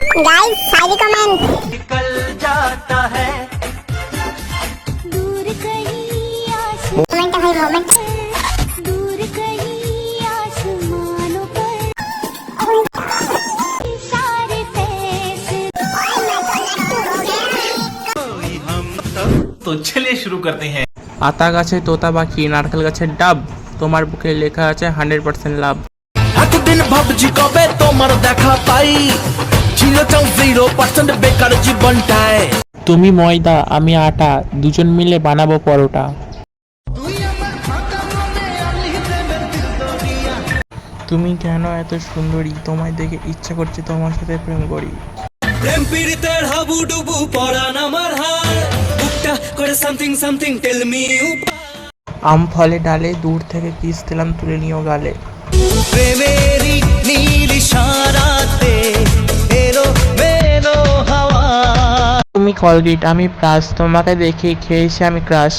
Guys शायरी comment निकल जाता है दूर कहीं आस मोमेंट है भाई मोमेंट दूर कहीं आसमानों पर सारे फैसले तो चलिए शुरू करते हैं আতা গাছে তোতা পাখি নারকেল গাছে ডাব তোমার বুকে লেখা আছে হান্ড্রেড পার্সেন্ট লাভ এতদিন ভাবছি কবে তোমার দেখা পাই। ছিল চাও জিরো পার্সেন্ট বেকার জীবনটায়। তুমি ময়দা আমি আটা দুজন মিলে বানাবো পরোটা। তুমি কেন এত সুন্দরী? তোমায় দেখে ইচ্ছা করছে তোমার সাথে প্রেম করি। প্রেম পীড়িতের হাবুডুবু পড়ান আমার হার। বুকটা করে সামথিং সামথিং টেল মি আম ফলে ডালে দূর থেকে কিস দিলাম তুলে নিও গালে। প্রেমেরই নীল তুমি আমি প্লাস তোমাকে দেখে খেয়েছি আমি ক্রাশ